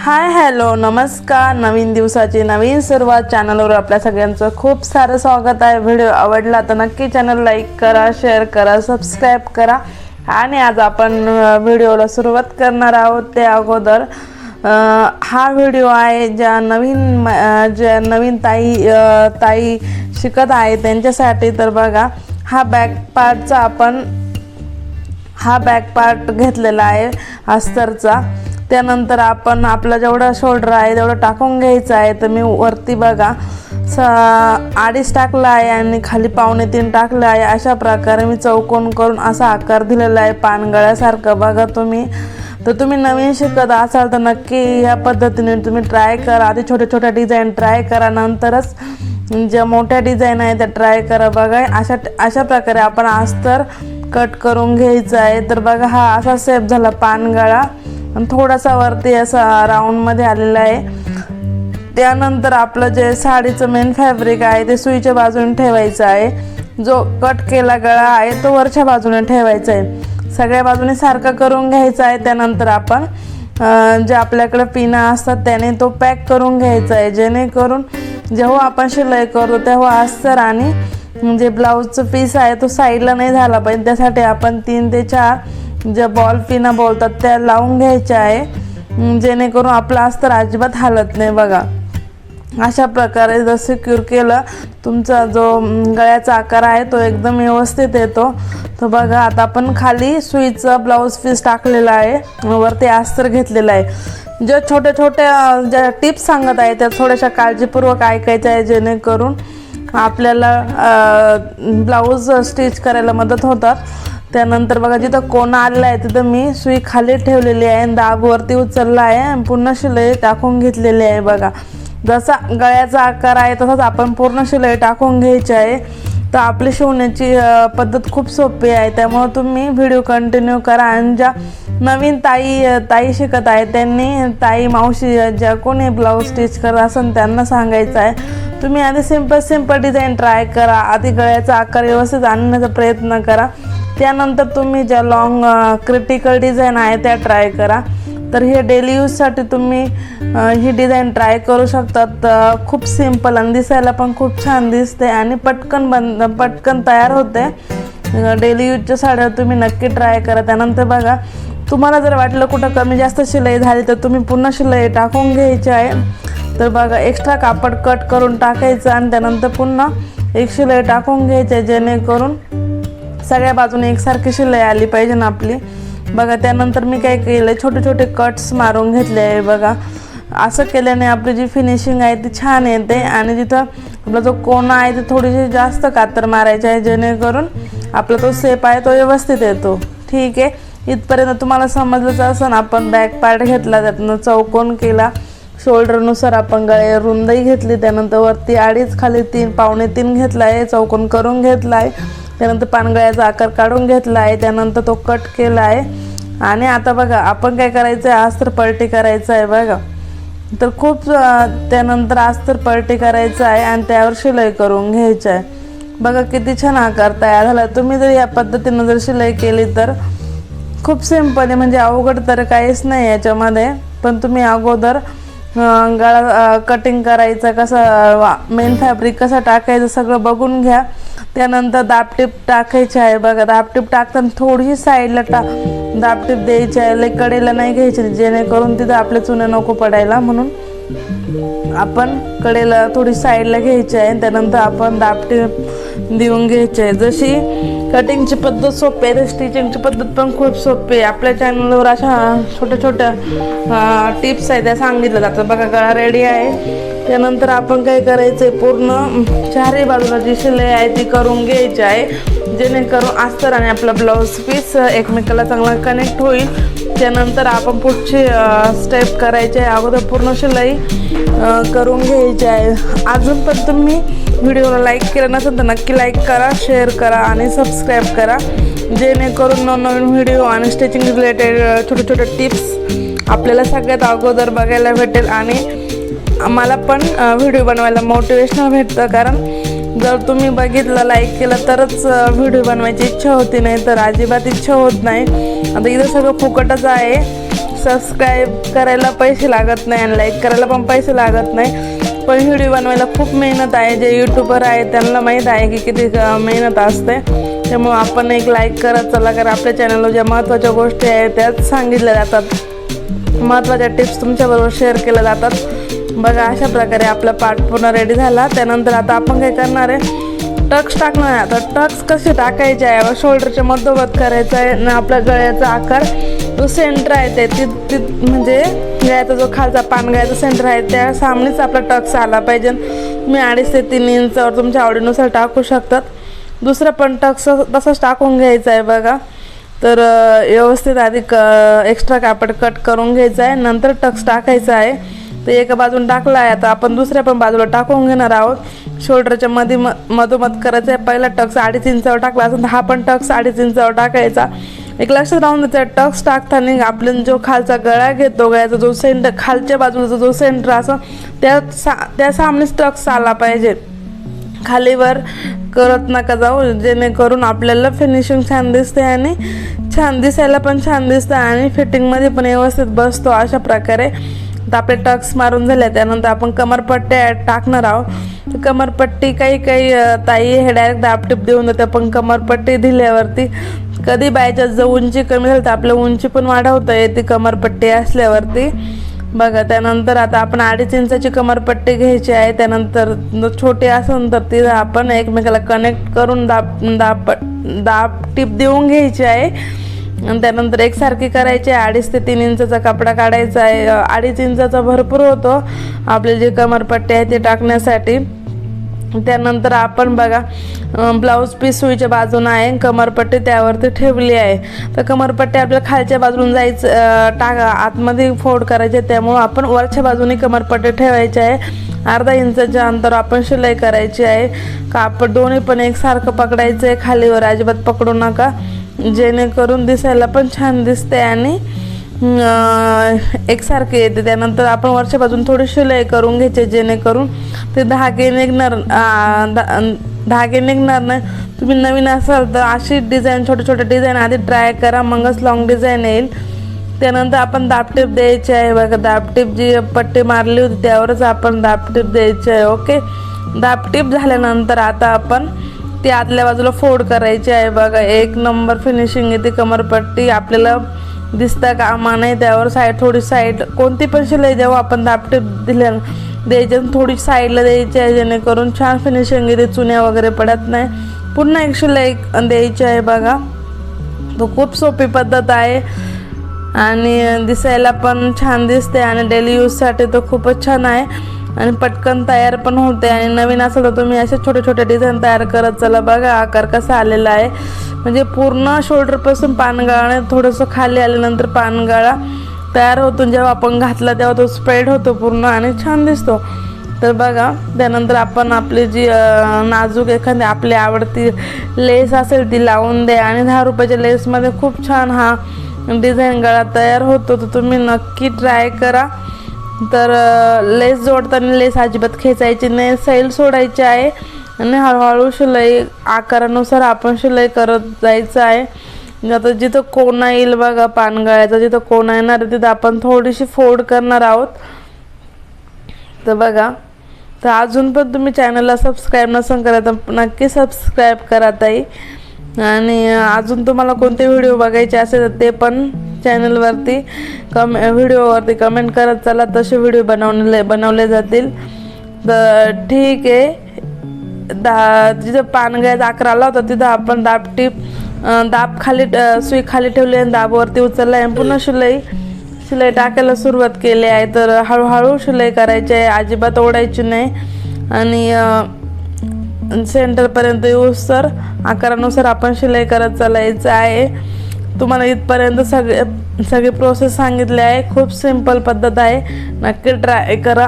Hi hello नमस्कार. नवीन दिवसाची नवीन सुरुवात चॅनलवर आपल्या सगळ्यांचं खूप सारं स्वागत आहे. व्हिडिओ आवडला तर नक्की चॅनल लाईक करा शेअर करा सबस्क्राईब करा. आणि आज आपण व्हिडिओला सुरुवात करणार आहोत. ते अगोदर हा व्हिडिओ आहे ज्या नवीन म- ज्या नवीन ताई ताई शिकत आहे त्यांच्यासाठी. तर बघा हा बॅक पार्टचा आपण हा बॅक पार्ट घेतलेला आहे अस्तरचा त्यानंतर आपण आपला जेवढा शोल्डर आहे तेवढं टाकून घ्यायचं आहे. तर मी वरती बघा स अडीच टाकला आहे आणि खाली पावणे तीन टाकलं आहे. अशा प्रकारे मी चौकोन करून असा आकार दिलेला आहे पानगळ्यासारखं. बघा तुम्ही. तर तुम्ही नवीन शिकत असाल तर नक्की या पद्धतीने तुम्ही ट्राय करा. आधी छोट्या छोट्या डिझाईन ट्राय करा. नंतरच ज्या मोठ्या डिझाईन आहे त्या ट्राय करा. बघा अशा अशा प्रकारे आपण अस्तर कट करून घ्यायचा आहे. तर बघा हा असा सेप झाला पानगळा. आणि थोडासा वरती असा राऊंडमध्ये आलेला आहे. त्यानंतर आपलं जे साडीचं मेन फॅब्रिक आहे ते सुईच्या बाजूने ठेवायचं आहे. जो कट केला गळा आहे तो वरच्या बाजूने ठेवायचा आहे. सगळ्या बाजूने सारखं करून घ्यायचं आहे. त्यानंतर आपण जे आपल्याकडे पिना असतात त्याने तो पॅक करून घ्यायचा आहे. जेणेकरून जेव्हा आपण शिलाई करतो तेव्हा अस्तर आणि म्हणजे ब्लाऊजचं पीस आहे तो साईडला नाही झाला पाहिजे. त्यासाठी आपण तीन ते चार ज्या बॉल पिना बोलतात त्या लावून घ्यायच्या आहे. जेणेकरून आपला अस्तर अजिबात हालत नाही बघा. अशा प्रकारे जर सिक्युर केलं तुमचा जो गळ्याचा आकार आहे तो एकदम व्यवस्थित येतो. तर बघा आता आपण खाली सुईचं ब्लाऊज पीस टाकलेला आहे. वरती अस्तर घेतलेलं आहे. ज्या छोट्या छोट्या ज्या टिप्स सांगत आहे त्या थोड्याशा काळजीपूर्वक ऐकायच्या आहे जेणेकरून आपल्याला ब्लाऊज स्टिच करायला मदत होतात. त्यानंतर बघा जिथं कोणा आलेला आहे तिथं मी सुई खाली ठेवलेली आहे आणि दाब वरती उचलला आहे आणि पुन्हा शिलाई टाकून घेतलेली आहे बघा. जसा गळ्याचा आकार आहे तसाच आपण पूर्ण शिलाई टाकून घ्यायची आहे. तर आपली शिवण्याची पद्धत खूप सोपी आहे. त्यामुळं तुम्ही व्हिडिओ कंटिन्यू करा आणि ज्या नवीन ताई ताई शिकत आहे त्यांनी ताई मावशी ज्या कोणी ब्लाऊज स्टिच करत असेल त्यांना सांगायचं आहे. तुम्ही आधी सिंपल सिंपल डिझाईन ट्राय करा. आधी गळ्याचा आकार व्यवस्थित आणण्याचा प्रयत्न करा. त्यानंतर तुम्ही ज्या लॉंग क्रिटिकल डिझाईन आहे त्या ट्राय करा. तर हे डेली यूजसाठी तुम्ही ही डिझाईन ट्राय करू शकतात. खूप सिंपल आणि दिसायला पण खूप छान दिसते आणि पटकन बन पटकन तयार होते. डेली यूजच्या साड्या तुम्ही नक्की ट्राय करा. त्यानंतर बघा तुम्हाला जर वाटलं कुठं कमी जास्त शिलाई झाली तर तुम्ही पुन्हा शिलाई टाकून घ्यायची आहे. तर बघा एक्स्ट्रा कापड कट करून टाकायचं आणि त्यानंतर पुन्हा एक शिलाई टाकून घ्यायची आहे जेणेकरून सगळ्या बाजूने एकसारखी शिलाई आली पाहिजे ना आपली. बघा त्यानंतर मी काय केलं छोटे छोटे कट्स मारून घेतले आहे बघा. असं केल्याने आपली जी फिनिशिंग आहे ती छान येते आणि जिथं आपला जो कोणा आहे ते थोडीशी जास्त कातर मारायची आहे जेणेकरून आपला तो सेप आहे तो व्यवस्थित येतो. ठीक आहे? इथपर्यंत तुम्हाला समजलंच असं आपण बॅक पार्ट घेतला त्यातनं चौकोन केला. शोल्डरनुसार आपण गळे रुंदही घेतली त्यानंतर वरती अडीच खाली तीन पावणे तीन घेतला आहे चौकोन करून घेतला आहे त्यानंतर पानगळ्याचा आकार काढून घेतला आहे त्यानंतर तो कट केला आहे आणि आता बघा आपण काय करायचं आहे अस्तर पलटी करायचं आहे बघा. तर खूप त्यानंतर अस्तर पलटी करायचं आहे आणि त्यावर शिलाई करून घ्यायचं आहे बघा किती छान आकार तयार झाला. तुम्ही जर या पद्धतीनं जर शिलाई केली तर खूप सिंपल आहे. म्हणजे अवघड तर काहीच नाही याच्यामध्ये. पण तुम्ही अगोदर गळा कटिंग करायचं कसं मेन फॅब्रिक कसं टाकायचं सगळं बघून घ्या. त्यानंतर दापटीप टाकायची आहे बघा. दापटीप टाकताना थोडीशी साईडला टा दापटीप द्यायची आहे. लई कडेला नाही घ्यायची जेणेकरून तिथं आपल्या चुन्या नको पडायला म्हणून. आपण कडेला थोडी साईडला घ्यायची आहे त्यानंतर आपण दापटी देऊन घ्यायची आहे. जशी कटिंगची पद्धत सोपी आहे स्टिचिंगची पद्धत पण खूप सोपी आहे. आपल्या चॅनलवर अशा छोट्या छोट्या टिप्स आहेत त्या सांगितल्या जातात. बघा गळा रेडी आहे. त्यानंतर आपण काय करायचं आहे पूर्ण चारही बाजूला जी शिलाई आहे ती करून घ्यायची आहे. जेणेकरून अस्तर आणि आपला ब्लाऊज पीस एकमेकाला चांगला कनेक्ट होईल. त्यानंतर आपण पुढची स्टेप करायची आहे. अगोदर पूर्ण शिलाई करून घ्यायची आहे. अजून पण तुम्ही व्हिडिओला लाईक केलं नसेल तर नक्की लाईक करा शेअर करा आणि सबस्क्राईब करा. जेणेकरून नवनवीन व्हिडिओ आणि स्टिचिंग रिलेटेड छोटे छोटे टिप्स आपल्याला सगळ्यात अगोदर बघायला भेटेल आणि आम्हाला पण व्हिडिओ बनवायला मोटिवेशनल भेटतं. कारण जर तुम्ही बघितलं लाईक केलं तरच व्हिडिओ बनवायची इच्छा होती. नाही तर अजिबात इच्छा होत नाही. आता इथं सगळं फुकटच आहे. सबस्क्राईब करायला पैसे लागत नाही आणि लाईक करायला पण पैसे लागत नाही. पण व्हिडिओ बनवायला खूप मेहनत आहे. जे यूट्यूबर आहे त्यांना माहीत आहे की किती मेहनत असते. त्यामुळं आपण एक लाईक करत चला. कारण आपल्या चॅनलवर ज्या महत्त्वाच्या गोष्टी आहेत त्याच सांगितल्या जातात. महत्त्वाच्या टिप्स तुमच्याबरोबर शेअर केल्या जातात. बघा अशा प्रकारे आपला पाठ पूर्ण रेडी झाला. त्यानंतर आता आपण काय करणार आहे? टक्स टाकणार आहे. आता टक्स कसे टाकायचे आहे? शोल्डरच्या मधोमध करायचं आहे आणि आपल्या गळ्याचा आकार जो सेंटर आहे ते ती ती म्हणजे गळ्याचा जो खालचा पानगळ्याचा सेंटर आहे त्या सामनेच आपला टक्स आला पाहिजे. मी अडीच ते तीन इंचावर तुमच्या आवडीनुसार टाकू शकतात. दुसरं पण टक्स तसंच टाकून घ्यायचं आहे बघा. तर व्यवस्थित आधी क एक्स्ट्रा कापड कट करून घ्यायचं आहे. नंतर टक्स टाकायचं आहे. तर एका बाजून टाकला आहे आता आपण दुसऱ्या पण बाजूला टाकून घेणार आहोत. शोल्डरच्या मध्ये म मधोमध करायचं आहे पहिला टक्स अडीच इंचावर टाकला असेल तर हा पण टक्स अडीच इंचावर टाकायचा. एक लक्षात राहून द्यायचं टक्स टाकताना आपण जो खालचा गळा घेतो गळ्याचा जो सेंटर खालच्या बाजूचा जो सेंटर असं त्या सा त्या सामनेच टक्स आला पाहिजे. खालीवर करत नका जाऊ. जेणेकरून आपल्याला फिनिशिंग छान दिसते आणि छान दिसायला पण छान दिसतं आणि फिटिंगमध्ये पण व्यवस्थित बसतो अशा प्रकारे. तर आपले टक्स मारून झाले. त्यानंतर आपण कमरपट्ट्या टाकणार आहोत. तर कमरपट्टी काही काही ताई हे डायरेक्ट दाबटिप देऊन देते पण कमरपट्टी दिल्यावरती कधी बायच्या जर उंची कमी झाली तर आपल्या उंची पण वाढवता येते कमरपट्टी असल्यावरती. बघा त्यानंतर आता आपण अडीच इंचाची कमरपट्टी घ्यायची आहे. त्यानंतर छोटी असेल तर ती आपण एकमेकाला कनेक्ट करून दाब दाब दाब टीप देऊन घ्यायची आहे. आणि त्यानंतर एकसारखी करायची आहे अडीच ते तीन इंचाचा कपडा काढायचा आहे. अडीच इंचाचा भरपूर होतो. आपले जे कमरपट्टी आहे ते टाकण्यासाठी. त्यानंतर आपण बघा ब्लाऊज पीस सुईच्या बाजूनं आहे. कमरपट्टी त्यावरती ठेवली आहे. तर कमरपट्टी आपल्या खालच्या बाजून जायचं टाका आतमध्ये फोड करायचे. त्यामुळं आपण वरच्या बाजूने कमरपट्टी ठेवायची आहे. अर्धा इंचाच्या अंतर आपण शिलाई करायची आहे. कापड दोन्ही पण एकसारखं पकडायचं आहे खालीवर अजिबात पकडू नका. जेणेकरून दिसायला पण छान दिसते आणि एकसारखे येते. त्यानंतर आपण वरच्या बाजून थोडी शिलाई करून घ्यायचे जेणेकरून ते धागे निघणार धागे निघणार नाही. तुम्ही नवीन असाल तर अशी डिझाईन छोटे छोटे डिझाईन आधी ट्राय करा मगच लॉंग डिझाईन येईल. त्यानंतर आपण दापटीप द्यायची आहे. बघा दापटीप जी पट्टी मारली होती त्यावरच आपण दापटीप द्यायची आहे ओके? दापटीप झाल्यानंतर आता आपण ती आतल्या बाजूला फोड करायची आहे. बघा एक नंबर फिनिशिंग येते कमरपट्टी. आपल्याला दिसता कामा नाही त्यावर साईड थोडी साईड कोणती पण शिलाई जेव्हा आपण दापटे दिल्या द्यायची आणि थोडी साईडला द्यायची आहे जेणेकरून छान फिनिशिंग येते चुन्या वगैरे पडत नाही. पुन्हा एक शिलाई द्यायची आहे बघा. तो खूप सोपी पद्धत आहे. आणि दिसायला पण छान दिसते आणि डेली यूजसाठी तो खूपच छान आहे. आणि पटकन तयार पण होते आणि नवीन असेल तर तुम्ही असे छोटे छोटे डिझाईन तयार करत चला. बघा आकार कसा आलेला आहे. म्हणजे पूर्ण शोल्डरपासून पानगाळा थोडंसं खाली आल्यानंतर पानगाळा तयार होतो. जेव्हा आपण घातला तेव्हा तो स्प्रेड होतो पूर्ण आणि छान दिसतो. तर बघा त्यानंतर आपण आपली जी नाजूक एखादी आपली आवडती लेस असेल ती लावून द्या. आणि दहा रुपयाच्या लेसमध्ये खूप छान हा डिझाईन गळा तयार होतो. तर तुम्ही नक्की ट्राय करा. तर लेस जोडताना लेस अजिबात खेचायची नाही. सैल सोडायची आहे आणि हळूहळू शिलाई आकारानुसार आपण शिलाई करत जायचं आहे. आता जिथं कोणा येईल बघा पानगळ्याचा जिथं कोणा येणार तिथं आपण थोडीशी फोड करणार आहोत. तर बघा तर अजून पण तुम्ही चॅनलला सबस्क्राईब नसेल करा तर नक्की सबस्क्राईब करा ताई. आणि अजून तुम्हाला कोणते व्हिडिओ बघायचे असेल तर ते पण चॅनलवरती कम व्हिडिओवरती कमेंट करत चला. तसे व्हिडिओ बनवले बनवले जातील. तर ठीक आहे. दा जिथं पानगळ्याचा आकार आला होता तिथं आपण दाब टीप दाब खाली सुई खाली ठेवली आणि दाबवरती उचलला. आणि पुन्हा शिलाई शिलाई टाकायला सुरुवात केली आहे. तर हळूहळू शिलाई करायची आहे. अजिबात ओढायची नाही. आणि सेंटरपर्यंत येऊस तर आकारानुसार आपण शिलाई करत चालायचं आहे. तुम्हाला इथपर्यंत सगळे सगळी प्रोसेस सांगितली आहे. खूप सिंपल पद्धत आहे. नक्की ट्राय करा.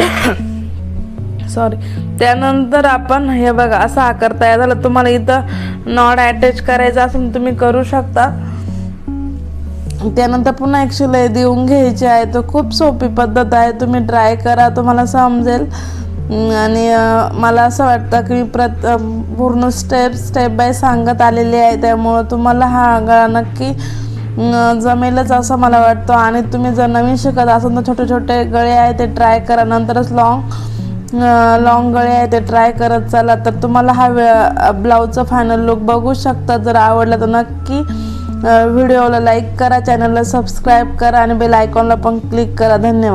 सॉरी त्यानंतर आपण हे बघा असा आकार तयार झाला. तुम्हाला इथं नॉड अटॅच करायचा असेल तुम्ही करू शकता. त्यानंतर पुन्हा एक शिलाई देऊन घ्यायची आहे. तर खूप सोपी पद्धत आहे. तुम्ही ट्राय करा. तुम्हाला समजेल. आणि मला असं वाटतं की प्रत पूर्ण स्टेप स्टेप बाय सांगत आलेली आहे. त्यामुळं तुम्हाला हा गळा नक्की जमेलच असं मला वाटतं. आणि तुम्ही जर नवीन शिकत असाल तर छोटे छोटे गळे आहे ते ट्राय करा. नंतरच लॉंग लॉंग गळे आहे ते ट्राय करत चला. तर तुम्हाला हा वे ब्लाऊजचा फायनल लुक बघू शकता. जर आवडला तर नक्की व्हिडिओला लाईक करा. चॅनलला सबस्क्राईब करा. आणि बेल आयकॉनला पण क्लिक करा. धन्यवाद.